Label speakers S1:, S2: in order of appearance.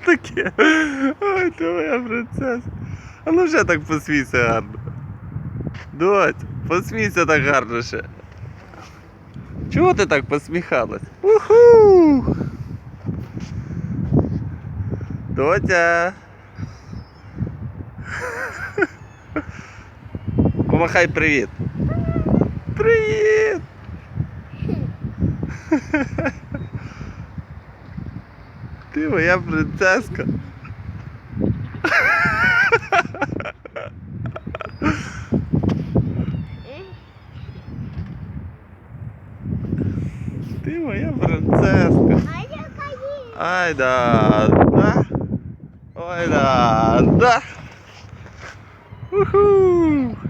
S1: Що таке? Ой, ти моя принцеса. А ну вже так посмійся гарно. Доть, посмійся так гарно ще. Чого ти так посміхалась? Уху! Дотя. Помахай привіт. Привіт! Ти моя принцеска. Ти моя принцеска.
S2: А.
S1: Ай да, да. Ой да, да. Уху.